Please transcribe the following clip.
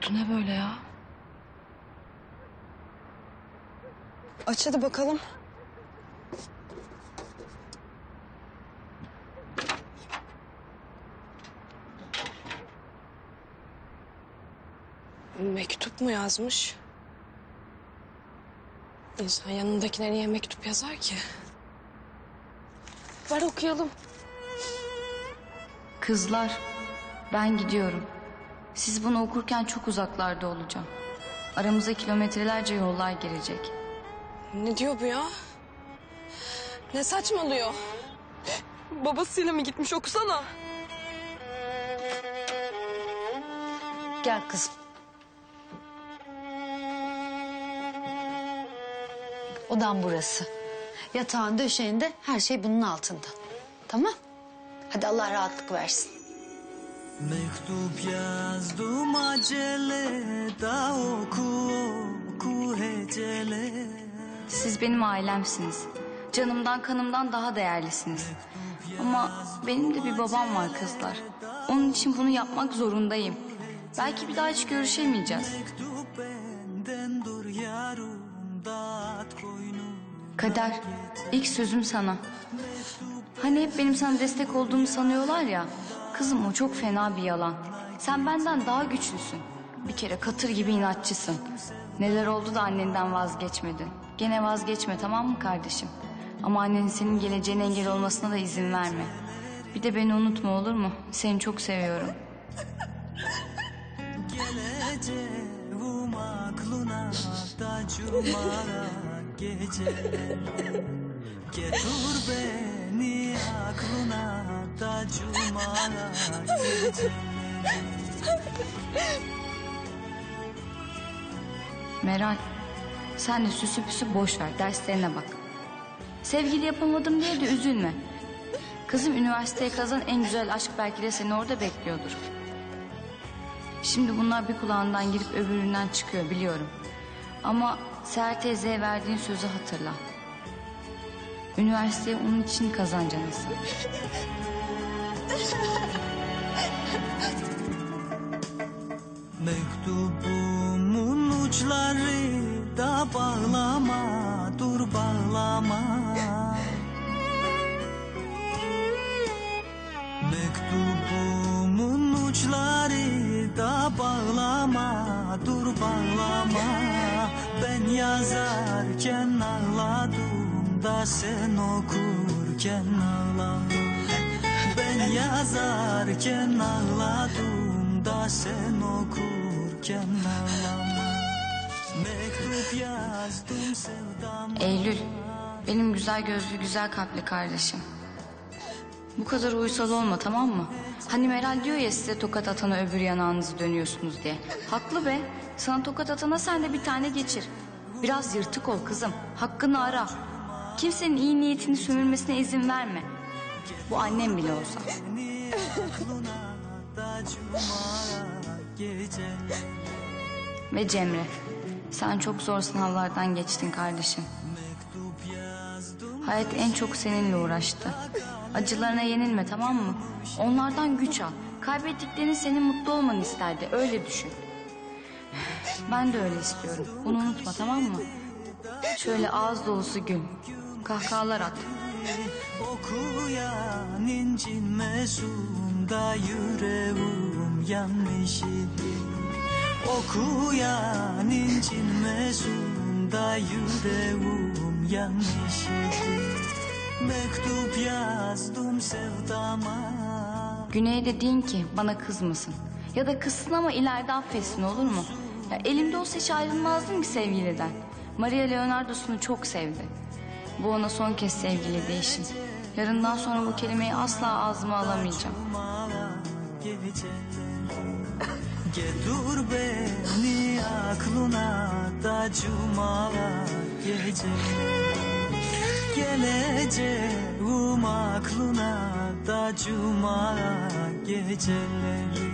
koktu ne böyle ya? Aç hadi bakalım. Mektup mu yazmış? İnsan yanındakine niye mektup yazar ki? Ver okuyalım. Kızlar, ben gidiyorum. Siz bunu okurken çok uzaklarda olacağım. Aramıza kilometrelerce yollar girecek. Ne diyor bu ya? Ne saçmalıyor? Babasıyla mı gitmiş okusana. Gel kızım. Odan burası. Yatağın döşeğinde her şey bunun altında. Tamam? Hadi Allah rahatlık versin. Mektup yazdım acele da oku oku hecele Siz benim ailemsiniz. Canımdan kanımdan daha değerlisiniz. Ama benim de bir babam var kızlar. Onun için bunu yapmak zorundayım. Belki bir daha hiç görüşemeyeceğiz. Kader, ilk sözüm sana. Hani hep benim sana destek olduğumu sanıyorlar ya. Kızım o çok fena bir yalan. Sen benden daha güçlüsün. Bir kere katır gibi inatçısın. Neler oldu da annenden vazgeçmedin. Gene vazgeçme tamam mı kardeşim? Ama annenin senin geleceğine engel olmasına da izin verme. Bir de beni unutma olur mu? Seni çok seviyorum. Beni aklına da Meral, sen de süsü püsü boş ver, derslerine bak. Sevgili yapamadım diye de üzülme. Kızım üniversiteye kazan en güzel aşk belki de seni orada bekliyordur. Şimdi bunlar bir kulağından girip öbüründen çıkıyor biliyorum. Ama Seher teyzeye verdiğin sözü hatırla. Üniversiteyi onun için kazanacaksın. Mektubumun uçları da bağlama dur bağlama. Mektubumun uçları da bağlama dur bağlama. Ben yazarken ağladım da sen okurken ağladım ben yazarken ağladım da sen okurken ağlama Mektup yazdım sevdam Eylül, benim güzel gözlü güzel kalpli kardeşim. Bu kadar uysal olma tamam mı? Hani Meral diyor ya size tokat atana öbür yanağınızı dönüyorsunuz diye. Haklı be. Sana tokat atana sen de bir tane geçir. Biraz yırtık ol kızım. Hakkını ara. Kimsenin iyi niyetini sömürmesine izin verme. Bu annem bile olsa. Ve Cemre. Sen çok zor sınavlardan geçtin kardeşim. Hayat en çok seninle uğraştı. Acılarına yenilme tamam mı? Onlardan güç al. Kaybettiklerin senin mutlu olmanı isterdi. Öyle düşün. Ben de öyle istiyorum. Bunu unutma tamam mı? Şöyle ağız dolusu gül. Kahkahalar at. Okuyan incinmesun da yüreğim yanmış idi Okuyan incinmesun da yüreğim yanmış idi Mektup yazdım sevdama Güney'e de deyin ki bana kızmasın. Ya da kızsın ama ileride affetsin olur mu? Ya elimde olsa hiç ayrılmazdım ki sevgiliden. Maria Leonardo'sunu çok sevdi. Bu ona son kez sevgili değişim. Yarından sonra bu kelimeyi asla ağzıma alamayacağım. Getir beni aklına da cuma geceler Geleceğim aklına da cuma geceleri